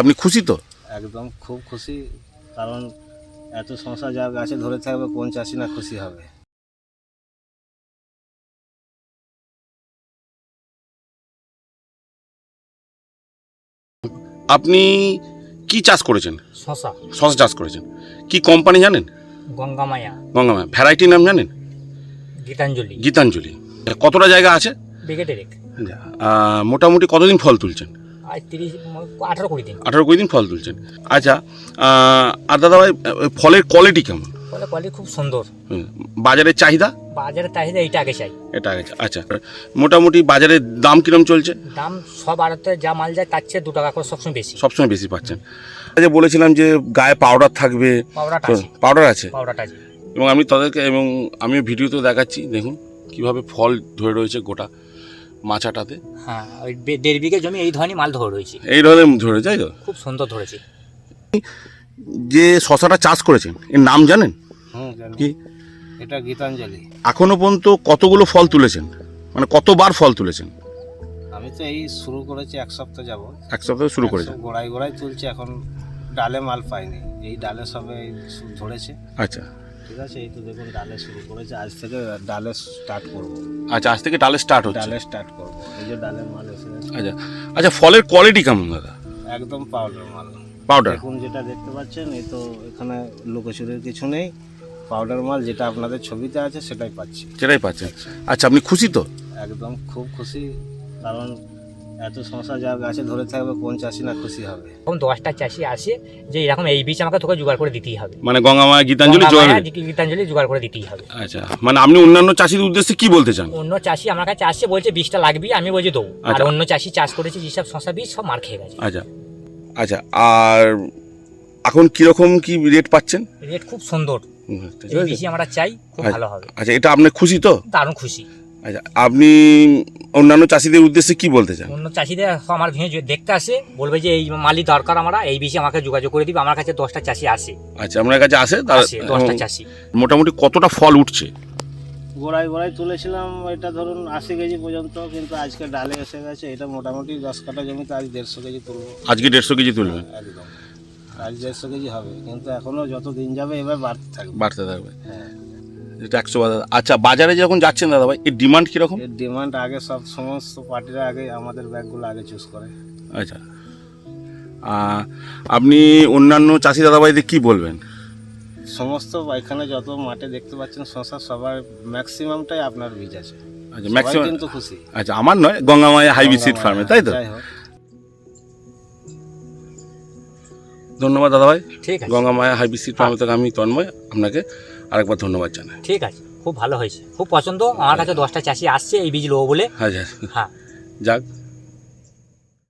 আপনি খুশি তো? একদম খুব খুশি কারণ এত সংসার যা গাছে ধরে থাকবে কোন চাষি না খুশি হবে? আপনি কি চাষ করেছেন? শশা। শশা চাষ করেছেন। কি কোম্পানি জানেন? গঙ্গামায়া গঙ্গামা ভ্যারাইটি নাম জানেন? গীতাঞ্জলি। গীতাঞ্জলি। কতটা জায়গা আছে? মোটামুটি কতদিন ফল তুলছেন? তিরিশ আঠারো কুড়ি দিন। আঠারো কুড়ি দিন ফল তুলছেন। আচ্ছা আর দাদাভাই আহ, ফলের কোয়ালিটি কেমন? কোয়ালিটি খুব সুন্দর। বাজারের চাহিদা? বাজারে চাহিদা এইটা আগে চাই। এটা আগে আচ্ছা মোটামুটি বাজারের দাম কিরম চলছে? দাম সব আড়তে যা মাল যায় তার চেয়ে দু টাকা করে সবসময় বেশি। সবসময় বেশি পাচ্ছেন। যে বলেছিলাম যে গায়ে পাউডার থাকবে। পাউডারটা আছে। পাউডার আছে। এবং আমি তাদেরকে এবং আমিও ভিডিওতেও দেখাচ্ছি দেখুন কীভাবে ফল ধরে রয়েছে গোটা। মাচাটাতে হ্যাঁ ওই বে- দেড় বিঘে জমি এই ধরনের মাল ধরে রয়েছে। এই ধরনের ধরে যাই তো? খুব সুন্দর ধরেছে। যে শশাটা চাষ করেছেন এর নাম জানেন? জানি। কি? এটা গীতাঞ্জলি। এখনও পর্যন্ত কতগুলো ফল তুলেছেন? মানে কতবার ফল তুলেছেন? আমি তো এই শুরু করেছি এক সপ্তাহ যাব এক সপ্তাহে শুরু করেছেন? গোড়ায় গোড়ায় তুলছে এখন ডালে মাল পাইনি। এই ডালে সবে ধরেছে। আচ্ছা। ঠিক আছে এই তো দেখুন ডালে শুরু করেছে। আজ থেকে ডালে স্টার্ট করব। আচ্ছা আজ থেকে ডালে স্টার্ট হচ্ছে? ডালে স্টার্ট করব। এই যে ডালের মাল এসে আচ্ছা আচ্ছা ফলের কোয়ালিটি কেমন দাদা? একদম পাউডার মাল। পাউডার দেখুন যেটা দেখতে পাচ্ছেন এই তো এখানে লুকোচুরির কিছু নেই। পাউডার মাল যেটা আপনাদের ছবিতে আছে সেটাই পাচ্ছি। সেটাই পাচ্ছেন। আচ্ছা আপনি খুশি তো? একদম খুব খুশি কারণ এত সংসার যা গাছে ধরে থাকবে কোন চাষি না খুশি হবে? এখন দশটা চাষি আসে যে এরকম এই বীজ আমাকে তোকে জোগাড় করে দিতেই হবে। মানে গঙ্গামা গীতাঞ্জলি জল গীতাঞ্জলি জোগাড় করে দিতেই হবে। আচ্ছা মানে আপনি অন্যান্য চাষির উদ্দেশ্যে কি বলতে চান? অন্য চাষি আমার কাছে আসছে বলছে বীজটা লাগবে আমি বলছি দেবো। আর আচ্ছা। অন্য চাষি চাষ করেছে যেসব শশা বীজ সব মার খেয়ে গেছে। আচ্ছা আচ্ছা আর এখন কীরকম কি রেট পাচ্ছেন? রেট খুব সুন্দর। আমরা চাই খুব আচ্ছা। ভালো হবে। আচ্ছা এটা আপনি খুশি তো? দারুণ খুশি। আচ্ছা আপনি অন্যান্য চাষিদের উদ্দেশ্যে কি বলতে চান? অন্য চাষিদের আমার ভেঙে দেখতে আসে। বলবে যে এই মালি দরকার আমরা এই বিষয়ে আমাকে যোগাযোগ করে দিবে। আমার কাছে দশটা চাষি আসে। আচ্ছা আপনার কাছে আসে? তার আসে দশটা চাষি। মোটামুটি কতটা ফল উঠছে? গোড়ায় গোড়ায় তুলেছিলাম এটা ধরুন আশি কেজি পর্যন্ত কিন্তু আজকে ডালে এসে গেছে এটা মোটামুটি দশ কাঠা জমিতে আজ দেড়শো কেজি তুলবো। আজকে দেড়শো কেজি তুলবেন একদম। আজ দেড়শো কেজি হবে কিন্তু এখনও যত দিন যাবে এবার বাড়তে থাকবে। বাড়তে থাকবে। হ্যাঁ। এটা একশো বাজার আচ্ছা বাজারে যখন যাচ্ছেন দাদা ভাই এর ডিমান্ড কীরকম? এর ডিমান্ড আগে সব সমস্ত পার্টিরা আগে আমাদের ব্যাগগুলো আগে চুজ করে। আচ্ছা। আপনি অন্যান্য চাষি দাদা ভাইদের কী বলবেন? সমস্ত এখানে যত মাঠে দেখতে পাচ্ছেন শশা সবার ম্যাক্সিমামটাই আপনার বীজ আছে। আচ্ছা ম্যাক্সিমাম কিন্তু খুশি। আচ্ছা আমার নয় গঙ্গামায়া হাইব্রিড সিড ফার্মে তাই তো? ধন্যবাদ দাদা ভাই। ঠিক আছে। গঙ্গামায়া মায়া হাই বিসি থেকে আমি তন্ময় আপনাকে আরেকবার ধন্যবাদ জানাই। ঠিক আছে খুব ভালো হয়েছে খুব পছন্দ। আমার কাছে দশটা চাষি আসছে এই বীজ লোবো বলে। হ্যাঁ। হ্যাঁ। যাক